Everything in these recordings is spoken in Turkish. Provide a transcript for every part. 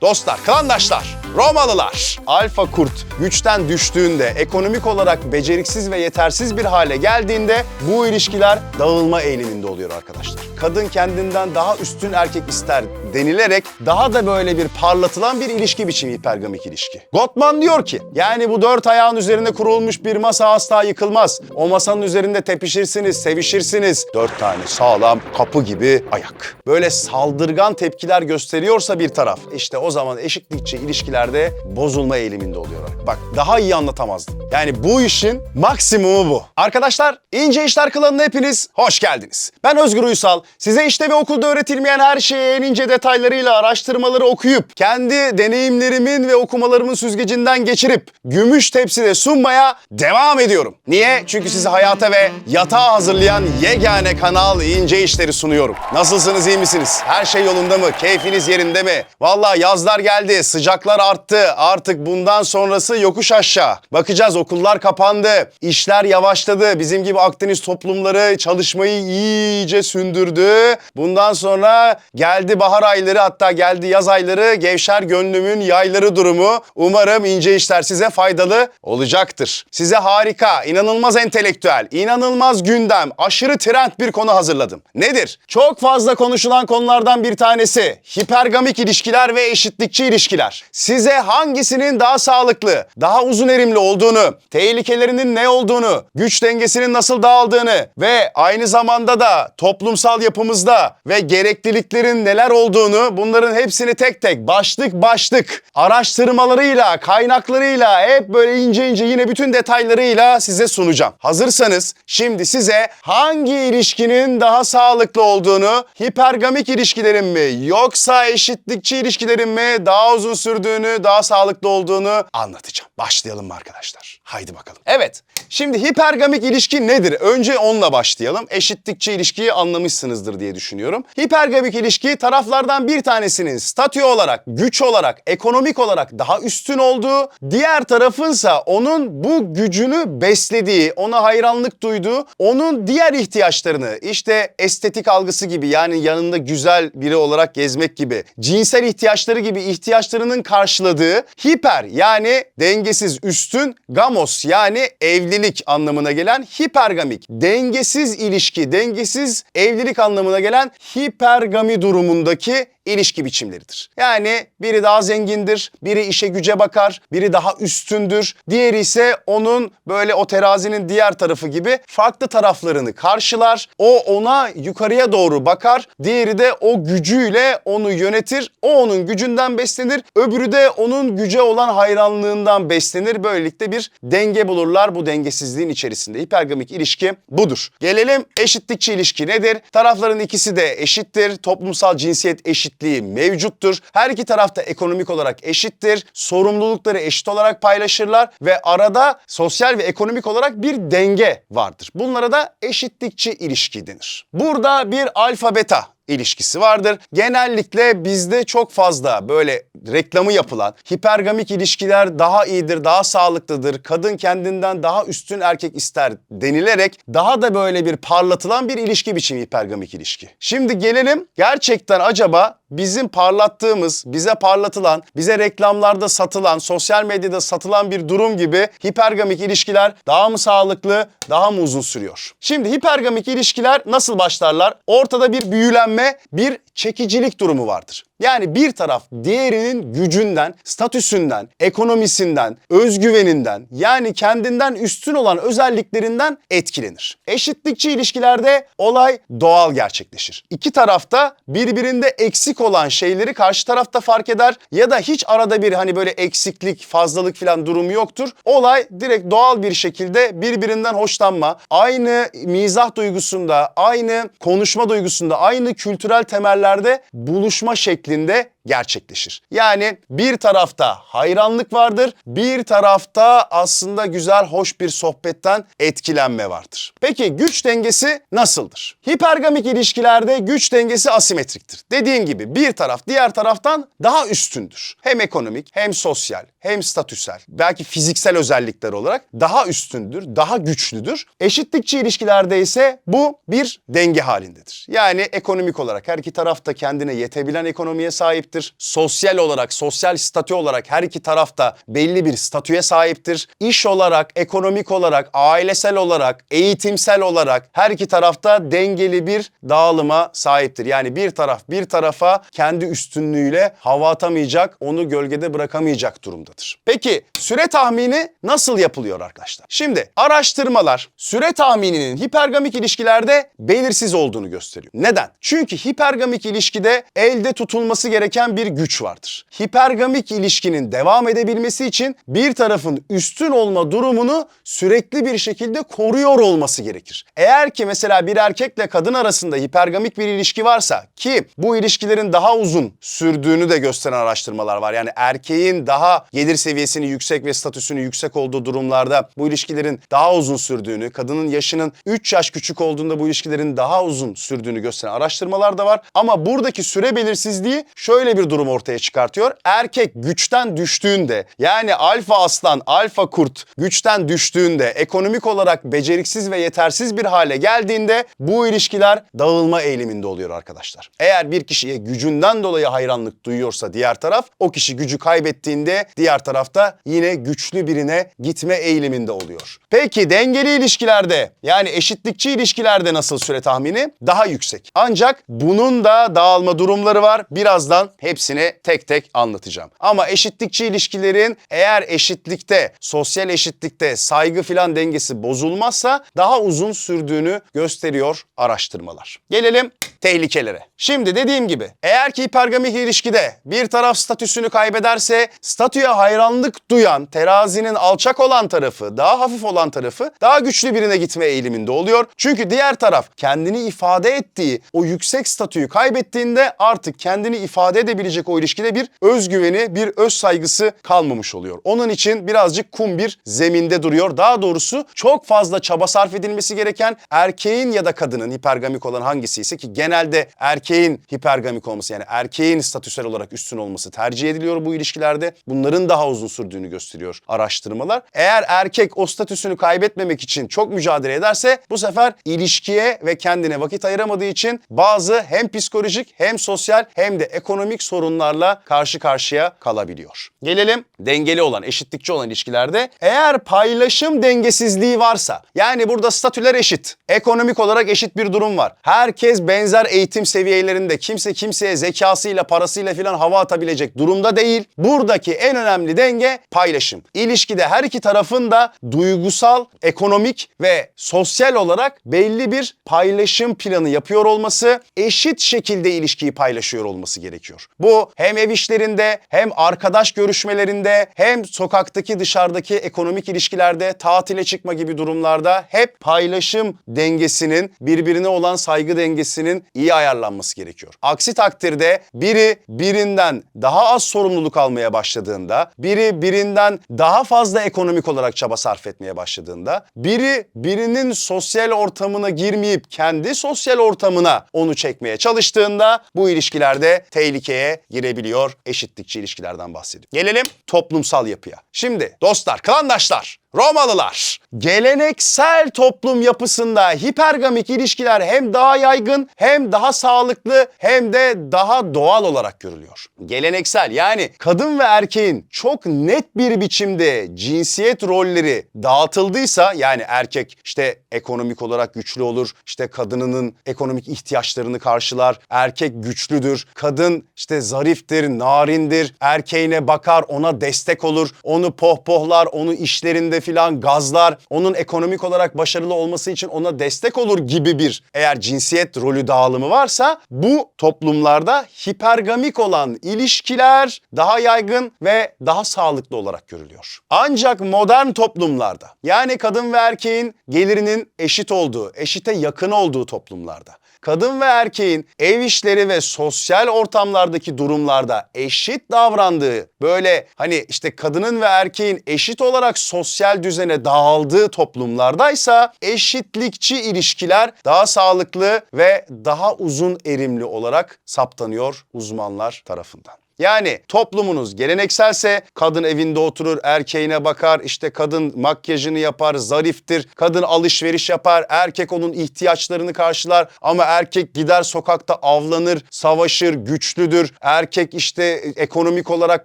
Dostlar, klandaşlar, Romalılar, alfa kurt güçten düştüğünde, ekonomik olarak beceriksiz ve yetersiz bir hale geldiğinde bu ilişkiler dağılma eğiliminde oluyor arkadaşlar. Kadın kendinden daha üstün erkek ister denilerek daha da böyle bir parlatılan bir ilişki biçimi hipergamik ilişki. Gottman diyor ki, yani bu dört ayağın üzerinde kurulmuş bir masa asla yıkılmaz. O masanın üzerinde tepişirsiniz, sevişirsiniz. Dört tane sağlam kapı gibi ayak. Böyle saldırgan tepkiler gösteriyorsa bir taraf, işte o zaman eşitlikçi ilişkilerde bozulma eğiliminde oluyorlar. Bak daha iyi anlatamazdım. Yani bu işin maksimumu bu. Arkadaşlar İnce İşler Klanı'na hepiniz hoş geldiniz. Ben Özgür Uysal. Size işte ve okulda öğretilmeyen her şeyi en ince detaylarıyla araştırmaları okuyup kendi deneyimlerimin ve okumalarımın süzgecinden geçirip gümüş tepside sunmaya devam ediyorum. Niye? Çünkü sizi hayata ve yatağa hazırlayan yegane kanal İnce İşler'i sunuyorum. Nasılsınız, iyi misiniz? Her şey yolunda mı? Keyfiniz yerinde mi? Vallahi yazlar geldi, sıcaklar arttı. Artık bundan sonrası yokuş aşağı. Bakacağız okullar kapandı, işler yavaşladı. Bizim gibi Akdeniz toplumları çalışmayı iyice sündürdü. Bundan sonra geldi bahar ayları hatta geldi yaz ayları gevşer gönlümün yayları durumu. Umarım ince işler size faydalı olacaktır. Size harika, inanılmaz entelektüel, inanılmaz gündem, aşırı trend bir konu hazırladım. Nedir? Çok fazla konuşulan konulardan bir tanesi hipergamik ilişkiler ve eşitlikçi ilişkiler. Size hangisinin daha sağlıklı, daha uzun erimli olduğunu, tehlikelerinin ne olduğunu, güç dengesinin nasıl dağıldığını ve aynı zamanda da toplumsal yapımızda ve gerekliliklerin neler olduğunu bunların hepsini tek tek başlık başlık araştırmalarıyla, kaynaklarıyla hep böyle ince ince yine bütün detaylarıyla size sunacağım. Hazırsanız şimdi size hangi ilişkinin daha sağlıklı olduğunu, hipergamik ilişkilerin mi yoksa eşitlikçi ilişkilerin mi daha uzun sürdüğünü, daha sağlıklı olduğunu anlatacağım. Başlayalım mı arkadaşlar? Haydi bakalım. Evet. Şimdi hipergamik ilişki nedir? Önce onunla başlayalım. Eşitlikçi ilişkiyi anlamışsınızdır diye düşünüyorum. Hipergamik ilişki taraflardan bir tanesinin statü olarak, güç olarak, ekonomik olarak daha üstün olduğu, diğer tarafınsa onun bu gücünü beslediği, ona hayranlık duyduğu, onun diğer ihtiyaçlarını işte estetik algısı gibi yani yanında güzel biri olarak gezmek gibi, cinsel ihtiyaçları gibi ihtiyaçlarının karşıladığı hiper yani dengesiz üstün, gamos yani evlilik anlamına gelen hipergamik, dengesiz ilişki, dengesiz evlilik anlamına gelen hipergami durumundaki ki ilişki biçimleridir. Yani biri daha zengindir, biri işe güce bakar, biri daha üstündür, diğeri ise onun böyle o terazinin diğer tarafı gibi farklı taraflarını karşılar. O ona yukarıya doğru bakar, diğeri de o gücüyle onu yönetir. O onun gücünden beslenir, öbürü de onun güce olan hayranlığından beslenir. Böylelikle bir denge bulurlar bu dengesizliğin içerisinde. Hipergamik ilişki budur. Gelelim eşitlikçi ilişki nedir? Tarafların ikisi de eşittir. Toplumsal cinsiyet eşitliği mevcuttur. Her iki tarafta ekonomik olarak eşittir. Sorumlulukları eşit olarak paylaşırlar ve arada sosyal ve ekonomik olarak bir denge vardır. Bunlara da eşitlikçi ilişki denir. Burada bir alfa beta ilişkisi vardır. Genellikle bizde çok fazla böyle reklamı yapılan hipergamik ilişkiler daha iyidir, daha sağlıklıdır. Kadın kendinden daha üstün erkek ister denilerek daha da böyle bir parlatılan bir ilişki biçimi hipergamik ilişki. Şimdi gelelim gerçekten acaba bizim parlattığımız, bize parlatılan, bize reklamlarda satılan, sosyal medyada satılan bir durum gibi hipergamik ilişkiler daha mı sağlıklı, daha mı uzun sürüyor? Şimdi hipergamik ilişkiler nasıl başlarlar? Ortada bir büyülenme, bir çekicilik durumu vardır. Yani bir taraf diğerinin gücünden, statüsünden, ekonomisinden, özgüveninden yani kendinden üstün olan özelliklerinden etkilenir. Eşitlikçi ilişkilerde olay doğal gerçekleşir. İki tarafta birbirinde eksik olan şeyleri karşı tarafta fark eder ya da hiç arada bir hani böyle eksiklik, fazlalık falan durumu yoktur. Olay direkt doğal bir şekilde birbirinden hoşlanma, aynı mizah duygusunda, aynı konuşma duygusunda, aynı kültürel temellerde buluşma şeklinde gerçekleşir. Yani bir tarafta hayranlık vardır, bir tarafta aslında güzel, hoş bir sohbetten etkilenme vardır. Peki güç dengesi nasıldır? Hipergamik ilişkilerde güç dengesi asimetriktir. Dediğim gibi bir taraf diğer taraftan daha üstündür. Hem ekonomik, hem sosyal, hem statüsel, belki fiziksel özellikler olarak daha üstündür, daha güçlüdür. Eşitlikçi ilişkilerde ise bu bir denge halindedir. Yani ekonomik olarak her iki taraf da kendine yetebilen ekonomiye sahiptir sahiptir. Sosyal olarak, sosyal statü olarak her iki tarafta belli bir statüye sahiptir. İş olarak, ekonomik olarak, ailesel olarak, eğitimsel olarak her iki tarafta dengeli bir dağılıma sahiptir. Yani bir taraf bir tarafa kendi üstünlüğüyle hava atamayacak, onu gölgede bırakamayacak durumdadır. Peki süre tahmini nasıl yapılıyor arkadaşlar? Şimdi araştırmalar süre tahmininin hipergamik ilişkilerde belirsiz olduğunu gösteriyor. Neden? Çünkü hipergamik ilişkide elde tutulması gereken bir güç vardır. Hipergamik ilişkinin devam edebilmesi için bir tarafın üstün olma durumunu sürekli bir şekilde koruyor olması gerekir. Eğer ki mesela bir erkekle kadın arasında hipergamik bir ilişki varsa ki bu ilişkilerin daha uzun sürdüğünü de gösteren araştırmalar var. Yani erkeğin daha gelir seviyesini yüksek ve statüsünü yüksek olduğu durumlarda bu ilişkilerin daha uzun sürdüğünü, kadının yaşının 3 yaş küçük olduğunda bu ilişkilerin daha uzun sürdüğünü gösteren araştırmalar da var. Ama buradaki süre belirsizliği şöyle bir durum ortaya çıkartıyor. Erkek güçten düştüğünde yani alfa aslan, alfa kurt güçten düştüğünde, ekonomik olarak beceriksiz ve yetersiz bir hale geldiğinde bu ilişkiler dağılma eğiliminde oluyor arkadaşlar. Eğer bir kişiye gücünden dolayı hayranlık duyuyorsa diğer taraf, o kişi gücü kaybettiğinde diğer tarafta yine güçlü birine gitme eğiliminde oluyor. Peki dengeli ilişkilerde yani eşitlikçi ilişkilerde nasıl süre tahmini? Daha yüksek. Ancak bunun da dağılma durumları var. Birazdan hepsini tek tek anlatacağım. Ama eşitlikçi ilişkilerin eğer eşitlikte, sosyal eşitlikte saygı filan dengesi bozulmazsa daha uzun sürdüğünü gösteriyor araştırmalar. Gelelim tehlikelere. Şimdi dediğim gibi eğer ki hipergamik ilişkide bir taraf statüsünü kaybederse statüye hayranlık duyan terazinin alçak olan tarafı, daha hafif olan tarafı daha güçlü birine gitme eğiliminde oluyor. Çünkü diğer taraf kendini ifade ettiği o yüksek statüyü kaybettiğinde artık kendini ifade edebilecek o ilişkide bir özgüveni, bir öz saygısı kalmamış oluyor. Onun için birazcık kum bir zeminde duruyor. Daha doğrusu çok fazla çaba sarf edilmesi gereken erkeğin ya da kadının hipergamik olan hangisi ise ki genelde erkeğin hipergamik olması yani erkeğin statüsel olarak üstün olması tercih ediliyor bu ilişkilerde. Bunların daha uzun sürdüğünü gösteriyor araştırmalar. Eğer erkek o statüsünü kaybetmemek için çok mücadele ederse bu sefer ilişkiye ve kendine vakit ayıramadığı için bazı hem psikolojik hem sosyal hem de ekonomik sorunlarla karşı karşıya kalabiliyor. Gelelim dengeli olan, eşitlikçi olan ilişkilerde eğer paylaşım dengesizliği varsa yani burada statüler eşit, ekonomik olarak eşit bir durum var. Herkes benzer eğitim seviyelerinde kimse kimseye zekasıyla, parasıyla filan hava atabilecek durumda değil. Buradaki en önemli denge paylaşım. İlişkide her iki tarafın da duygusal, ekonomik ve sosyal olarak belli bir paylaşım planı yapıyor olması, eşit şekilde ilişkiyi paylaşıyor olması gerekiyor. Bu hem ev işlerinde, hem arkadaş görüşmelerinde, hem sokaktaki dışarıdaki ekonomik ilişkilerde, tatile çıkma gibi durumlarda hep paylaşım dengesinin, birbirine olan saygı dengesinin iyi ayarlanması gerekiyor. Aksi takdirde biri birinden daha az sorumluluk almaya başladığında, biri birinden daha fazla ekonomik olarak çaba sarf etmeye başladığında, biri birinin sosyal ortamına girmeyip kendi sosyal ortamına onu çekmeye çalıştığında bu ilişkilerde tehlikeye girebiliyor. Eşitlikçi ilişkilerden bahsediyor. Gelelim toplumsal yapıya. Şimdi dostlar, klandaşlar, Romalılar geleneksel toplum yapısında hipergamik ilişkiler hem daha yaygın hem daha sağlıklı hem de daha doğal olarak görülüyor. Geleneksel yani kadın ve erkeğin çok net bir biçimde cinsiyet rolleri dağıtıldıysa yani erkek işte ekonomik olarak güçlü olur, işte kadınının ekonomik ihtiyaçlarını karşılar, erkek güçlüdür, kadın işte zariftir, narindir, erkeğine bakar, ona destek olur, onu pohpohlar, onu işlerinde filan gazlar, onun ekonomik olarak başarılı olması için ona destek olur gibi bir eğer cinsiyet rolü dağılımı varsa bu toplumlarda hipergamik olan ilişkiler daha yaygın ve daha sağlıklı olarak görülüyor. Ancak modern toplumlarda yani kadın ve erkeğin gelirinin eşit olduğu, eşite yakın olduğu toplumlarda kadın ve erkeğin ev işleri ve sosyal ortamlardaki durumlarda eşit davrandığı, böyle hani işte kadının ve erkeğin eşit olarak sosyal düzene dağıldığı toplumlardaysa eşitlikçi ilişkiler daha sağlıklı ve daha uzun erimli olarak saptanıyor uzmanlar tarafından. Yani toplumunuz gelenekselse kadın evinde oturur, erkeğine bakar, işte kadın makyajını yapar, zariftir, kadın alışveriş yapar, erkek onun ihtiyaçlarını karşılar ama erkek gider sokakta avlanır, savaşır, güçlüdür. Erkek işte ekonomik olarak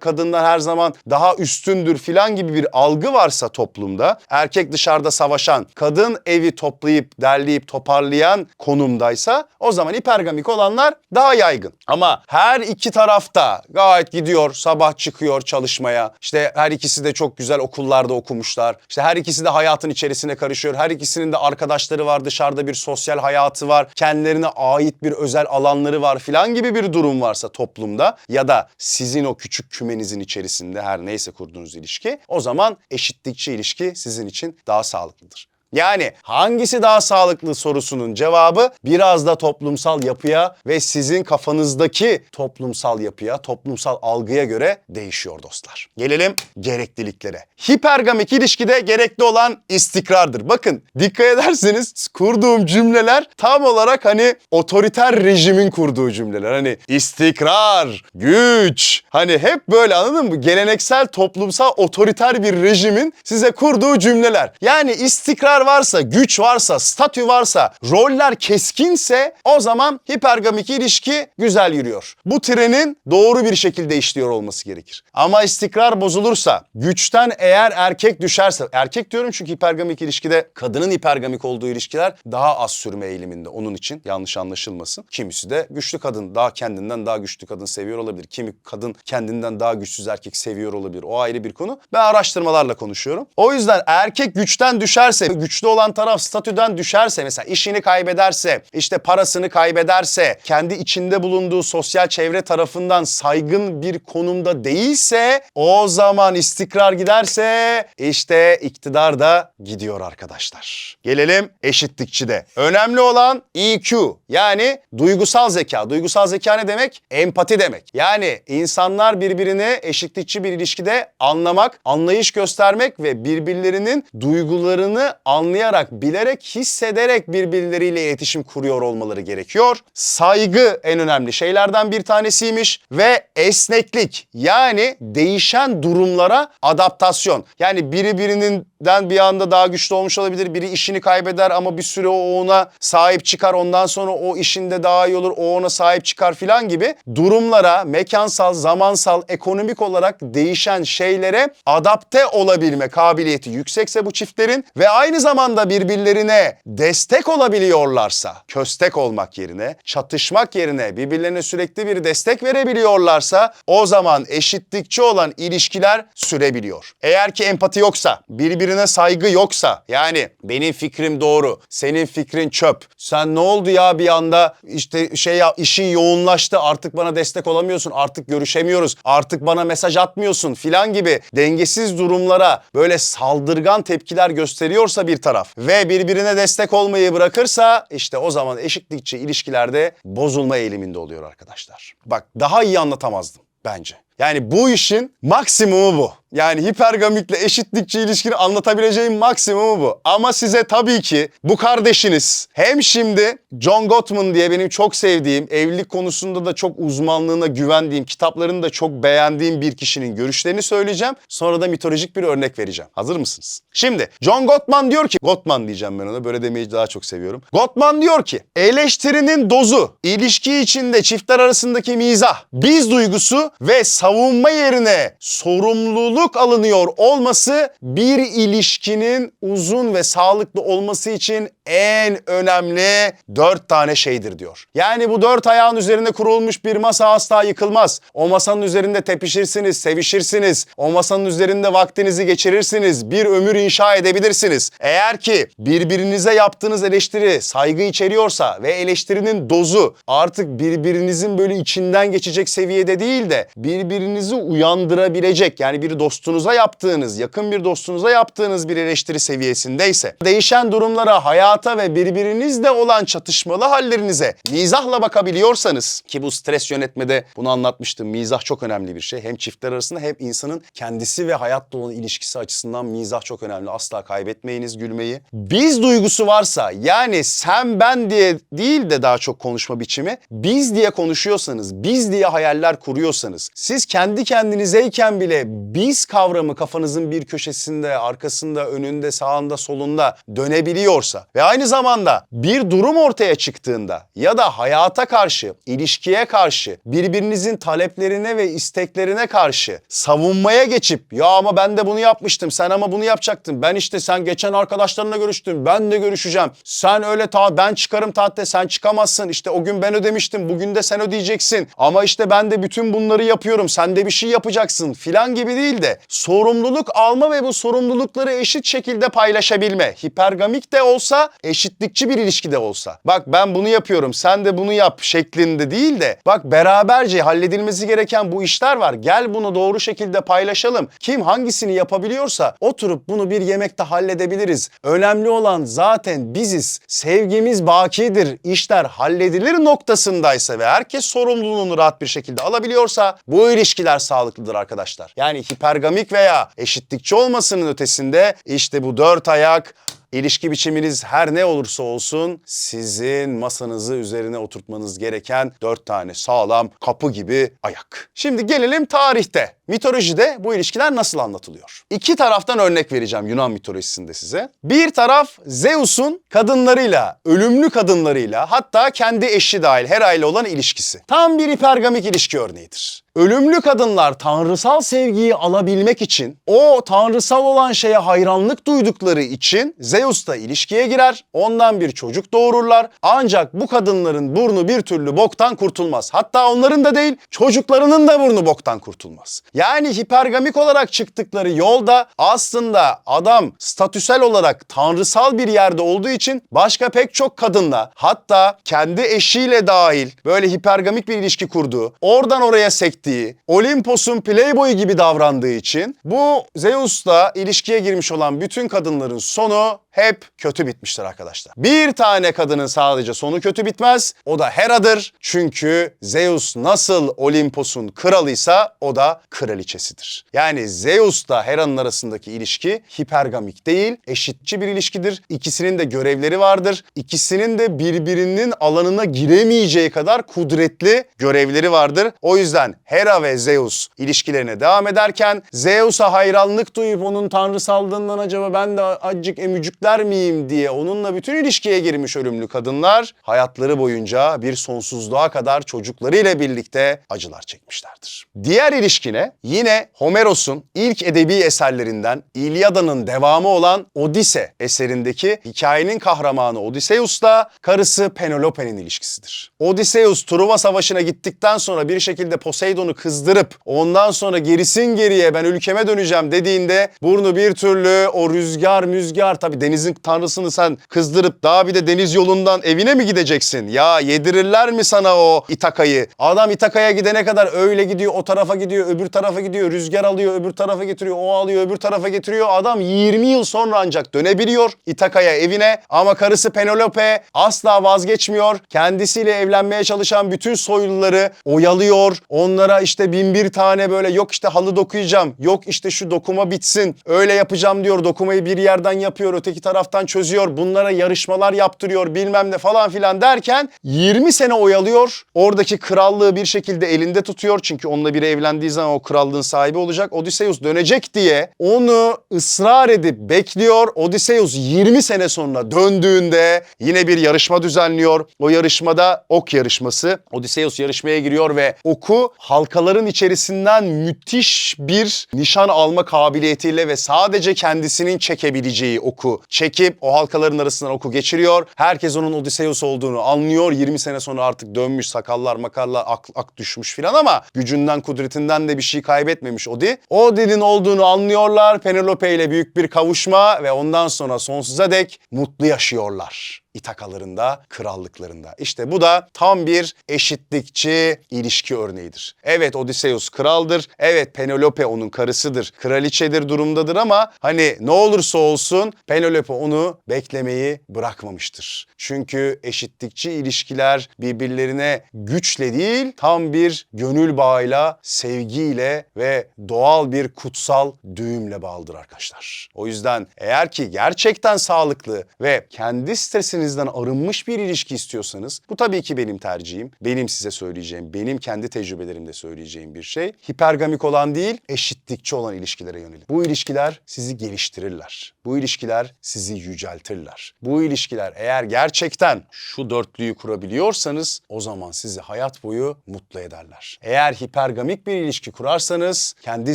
kadından her zaman daha üstündür filan gibi bir algı varsa toplumda, erkek dışarıda savaşan, kadın evi toplayıp derleyip toparlayan konumdaysa o zaman hipergamik olanlar daha yaygın. Ama her iki tarafta gayet gidiyor, sabah çıkıyor çalışmaya. İşte her ikisi de çok güzel okullarda okumuşlar. İşte her ikisi de hayatın içerisine karışıyor. Her ikisinin de arkadaşları var, dışarıda bir sosyal hayatı var. Kendilerine ait bir özel alanları var filan gibi bir durum varsa toplumda ya da sizin o küçük kümenizin içerisinde her neyse kurduğunuz ilişki o zaman eşitlikçi ilişki sizin için daha sağlıklıdır. Yani hangisi daha sağlıklı sorusunun cevabı biraz da toplumsal yapıya ve sizin kafanızdaki toplumsal yapıya, toplumsal algıya göre değişiyor dostlar. Gelelim gerekliliklere. Hipergamik ilişkide gerekli olan istikrardır. Bakın dikkat ederseniz kurduğum cümleler tam olarak hani otoriter rejimin kurduğu cümleler. Hani istikrar, güç, hani hep böyle anladın mı? Geleneksel toplumsal otoriter bir rejimin size kurduğu cümleler. Yani istikrar varsa, güç varsa, statü varsa, roller keskinse o zaman hipergamik ilişki güzel yürüyor. Bu trenin doğru bir şekilde işliyor olması gerekir. Ama istikrar bozulursa, güçten eğer erkek düşerse, erkek diyorum çünkü hipergamik ilişkide kadının hipergamik olduğu ilişkiler daha az sürme eğiliminde. Onun için yanlış anlaşılmasın. Kimisi de güçlü kadın, daha kendinden daha güçlü kadın seviyor olabilir. Kimi kadın kendinden daha güçsüz erkek seviyor olabilir. O ayrı bir konu. Ben araştırmalarla konuşuyorum. O yüzden erkek güçten düşerse, güçlü olan taraf statüden düşerse, mesela işini kaybederse, işte parasını kaybederse, kendi içinde bulunduğu sosyal çevre tarafından saygın bir konumda değilse, o zaman istikrar giderse işte iktidar da gidiyor arkadaşlar. Gelelim eşitlikçide. Önemli olan EQ yani duygusal zeka. Duygusal zeka ne demek? Empati demek. Yani insanlar birbirini eşitlikçi bir ilişkide anlamak, anlayış göstermek ve birbirlerinin duygularını anlayarak, bilerek, hissederek birbirleriyle iletişim kuruyor olmaları gerekiyor. Saygı en önemli şeylerden bir tanesiymiş ve esneklik yani değişen durumlara adaptasyon. Yani biri birinden bir anda daha güçlü olmuş olabilir. Biri işini kaybeder ama bir süre o ona sahip çıkar. Ondan sonra o işinde daha iyi olur. O ona sahip çıkar filan gibi durumlara mekansal, zamansal, ekonomik olarak değişen şeylere adapte olabilme kabiliyeti yüksekse bu çiftlerin ve aynı zamanda birbirlerine destek olabiliyorlarsa, köstek olmak yerine, çatışmak yerine birbirlerine sürekli bir destek verebiliyorlarsa o zaman eşitlikçi olan ilişkiler sürebiliyor. Eğer ki empati yoksa, birbirine saygı yoksa yani benim fikrim doğru, senin fikrin çöp. Sen ne oldu ya bir anda işte şey ya işin yoğunlaştı artık bana destek olamıyorsun, artık görüşemiyoruz, artık bana mesaj atmıyorsun filan gibi dengesiz durumlara böyle saldırgan tepkiler gösteriyorsa bir taraf ve birbirine destek olmayı bırakırsa işte o zaman eşitlikçi ilişkilerde bozulma eğiliminde oluyor arkadaşlar. Bak daha iyi anlatamazdım bence. Yani bu işin maksimumu bu. Yani hipergamikle eşitlikçi ilişkini anlatabileceğim maksimumu bu. Ama size tabii ki bu kardeşiniz hem şimdi John Gottman diye benim çok sevdiğim, evlilik konusunda da çok uzmanlığına güvendiğim, kitaplarını da çok beğendiğim bir kişinin görüşlerini söyleyeceğim. Sonra da mitolojik bir örnek vereceğim. Hazır mısınız? Şimdi John Gottman diyor ki, Gottman diyeceğim ben ona böyle demeyi daha çok seviyorum. Gottman diyor ki eleştirinin dozu, ilişki içinde çiftler arasındaki mizah, biz duygusu ve savunma yerine sorumluluk alınıyor olması bir ilişkinin uzun ve sağlıklı olması için en önemli dört tane şeydir diyor. Yani bu dört ayağın üzerinde kurulmuş bir masa asla yıkılmaz. O masanın üzerinde tepişirsiniz, sevişirsiniz. O masanın üzerinde vaktinizi geçirirsiniz. Bir ömür inşa edebilirsiniz. Eğer ki birbirinize yaptığınız eleştiri saygı içeriyorsa ve eleştirinin dozu artık birbirinizin böyle içinden geçecek seviyede değil de birbirinizi uyandırabilecek yani bir dostunuza yaptığınız, yakın bir dostunuza yaptığınız bir eleştiri seviyesindeyse değişen durumlara hayat hayata ve birbirinizle olan çatışmalı hallerinize mizahla bakabiliyorsanız ki bu stres yönetmede bunu anlatmıştım. Mizah çok önemli bir şey. Hem çiftler arasında hem insanın kendisi ve hayatla olan ilişkisi açısından mizah çok önemli. Asla kaybetmeyiniz gülmeyi. Biz duygusu varsa yani sen ben diye değil de daha çok konuşma biçimi biz diye konuşuyorsanız, biz diye hayaller kuruyorsanız, siz kendi kendinizeyken bile biz kavramı kafanızın bir köşesinde, arkasında, önünde, sağında, solunda dönebiliyorsa ve aynı zamanda bir durum ortaya çıktığında ya da hayata karşı, ilişkiye karşı, birbirinizin taleplerine ve isteklerine karşı savunmaya geçip ya ama ben de bunu yapmıştım, sen ama bunu yapacaktın. Ben işte sen geçen arkadaşlarına görüştün, ben de görüşeceğim. Sen öyle ta ben çıkarım tahtaya, sen çıkamazsın. İşte o gün ben ödemiştim, bugün de sen ödeyeceksin. Ama işte ben de bütün bunları yapıyorum, sen de bir şey yapacaksın filan gibi değil de sorumluluk alma ve bu sorumlulukları eşit şekilde paylaşabilme. Hipergamik de olsa, eşitlikçi bir ilişkide olsa. Bak ben bunu yapıyorum, sen de bunu yap şeklinde değil de bak beraberce halledilmesi gereken bu işler var. Gel bunu doğru şekilde paylaşalım. Kim hangisini yapabiliyorsa oturup bunu bir yemekte halledebiliriz. Önemli olan zaten biziz. Sevgimiz bakidir. İşler halledilir noktasındaysa ve herkes sorumluluğunu rahat bir şekilde alabiliyorsa bu ilişkiler sağlıklıdır arkadaşlar. Yani hipergamik veya eşitlikçi olmasının ötesinde işte bu dört ayak İlişki biçiminiz her ne olursa olsun sizin masanızı üzerine oturtmanız gereken dört tane sağlam kapı gibi ayak. Şimdi gelelim tarihte. Mitolojide bu ilişkiler nasıl anlatılıyor? İki taraftan örnek vereceğim Yunan mitolojisinde size. Bir taraf Zeus'un kadınlarıyla, ölümlü kadınlarıyla hatta kendi eşi dahil Hera ile olan ilişkisi. Tam bir hipergamik ilişki örneğidir. Ölümlü kadınlar tanrısal sevgiyi alabilmek için o tanrısal olan şeye hayranlık duydukları için Zeus'la ilişkiye girer. Ondan bir çocuk doğururlar. Ancak bu kadınların burnu bir türlü boktan kurtulmaz. Hatta onların da değil çocuklarının da burnu boktan kurtulmaz. Yani hipergamik olarak çıktıkları yolda aslında adam statüsel olarak tanrısal bir yerde olduğu için başka pek çok kadınla hatta kendi eşiyle dahil böyle hipergamik bir ilişki kurduğu, oradan oraya sektiği, Olimpos'un playboyu gibi davrandığı için bu Zeus'la ilişkiye girmiş olan bütün kadınların sonu hep kötü bitmiştir arkadaşlar. Bir tane kadının sadece sonu kötü bitmez. O da Hera'dır. Çünkü Zeus nasıl Olimpos'un kralıysa o da kraliçesidir. Yani Zeus'la Hera'nın arasındaki ilişki hipergamik değil, eşitçi bir ilişkidir. İkisinin de görevleri vardır. İkisinin de birbirinin alanına giremeyeceği kadar kudretli görevleri vardır. O yüzden Hera ve Zeus ilişkilerine devam ederken Zeus'a hayranlık duyup onun tanrısallığından acaba ben de acık emücükler miyim diye onunla bütün ilişkiye girmiş ölümlü kadınlar hayatları boyunca bir sonsuzluğa kadar çocuklarıyla birlikte acılar çekmişlerdir. Diğer ilişkine yine Homeros'un ilk edebi eserlerinden İlyada'nın devamı olan Odise eserindeki hikayenin kahramanı Odysseus'la karısı Penelope'nin ilişkisidir. Odysseus Truva Savaşı'na gittikten sonra bir şekilde Poseidon'u kızdırıp ondan sonra gerisin geriye ben ülkeme döneceğim dediğinde burnu bir türlü o rüzgar müzgar tabi denizin tanrısını sen kızdırıp daha bir de deniz yolundan evine mi gideceksin? Ya yedirirler mi sana o İtaka'yı? Adam İtaka'ya gidene kadar öyle gidiyor o tarafa gidiyor öbür tarafa gidiyor rüzgar alıyor öbür tarafa getiriyor o alıyor öbür tarafa getiriyor. Adam 20 yıl sonra ancak dönebiliyor İtaka'ya evine ama karısı Penelope asla vazgeçmiyor. Kendisiyle evlenmeye çalışan bütün soyluları oyalıyor. Onlara işte bin bir tane böyle yok işte halı dokuyacağım. Yok işte şu dokuma bitsin. Öyle yapacağım diyor. Dokumayı bir yerden yapıyor. Öteki taraftan çözüyor. Bunlara yarışmalar yaptırıyor bilmem ne falan filan derken 20 sene oyalıyor. Oradaki krallığı bir şekilde elinde tutuyor. Çünkü onunla biri evlendiği zaman o krallığın sahibi olacak. Odysseus dönecek diye onu ısrar edip bekliyor. Odysseus 20 sene sonra döndüğünde yine bir yarışma düzenliyor. O yarışmada ok yarışması. Odysseus yarışmaya giriyor ve oku halkaların içerisinden müthiş bir nişan alma kabiliyetiyle ve sadece kendisinin çekebileceği oku çekip o halkaların arasından oku geçiriyor. Herkes onun Odysseus olduğunu anlıyor. 20 sene sonra artık dönmüş sakallar makallar ak, ak düşmüş filan ama gücünden kudretinden de bir şey kaybetmemiş Odi. Odi'nin olduğunu anlıyorlar. Penelope ile büyük bir kavuşma ve ondan sonra sonsuza dek mutlu yaşıyorlar. İtakalarında, krallıklarında. İşte bu da tam bir eşitlikçi ilişki örneğidir. Evet Odysseus kraldır. Evet Penelope onun karısıdır. Kraliçedir durumdadır ama hani ne olursa olsun Penelope onu beklemeyi bırakmamıştır. Çünkü eşitlikçi ilişkiler birbirlerine güçle değil tam bir gönül bağıyla, sevgiyle ve doğal bir kutsal düğümle bağlıdır arkadaşlar. O yüzden eğer ki gerçekten sağlıklı ve kendi stresinizden arınmış bir ilişki istiyorsanız bu tabii ki benim tercihim. Benim size söyleyeceğim, benim kendi tecrübelerimde söyleyeceğim bir şey. Hipergamik olan değil, eşitlikçi olan ilişkilere yönelik. Bu ilişkiler sizi geliştirirler. Bu ilişkiler sizi yüceltirler. Bu ilişkiler eğer gerçekten şu dörtlüyü kurabiliyorsanız o zaman sizi hayat boyu mutlu ederler. Eğer hipergamik bir ilişki kurarsanız kendi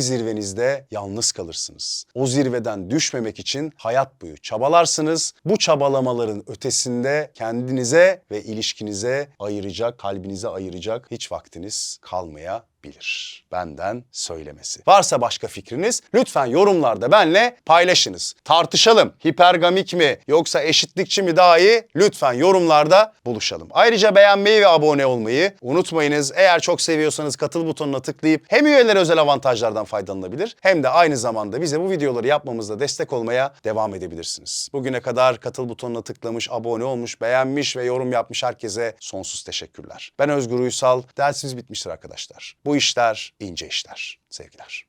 zirvenizde yalnız kalırsınız. O zirveden düşmemek için hayat boyu çabalarsınız. Bu çabalamaların ötesinde kendinize ve ilişkinize ayıracak, kalbinize ayıracak hiç vaktiniz kalmayabilir. Benden söylemesi. Varsa başka fikriniz lütfen yorumlarda benle paylaşınız. Tartışalım. Hipergamik mi yoksa eşitlikçi mi daha iyi? Lütfen yorumlarda buluşalım. Ayrıca beğenmeyi ve abone olmayı unutmayınız. Eğer çok seviyorsanız katıl butonuna tıklayıp hem üyelere özel avantajlardan faydalanabilir hem de aynı zamanda bize bu videoları yapmamızda destek olmaya devam edebilirsiniz. Bugüne kadar katıl butonuna tıklamış, abone olmuş, beğenmiş ve yorum yapmış herkese sonsuz teşekkürler. Ben Özgür Uysal. Dersimiz bitmiştir arkadaşlar. Bu işler ince işler. Sevgiler.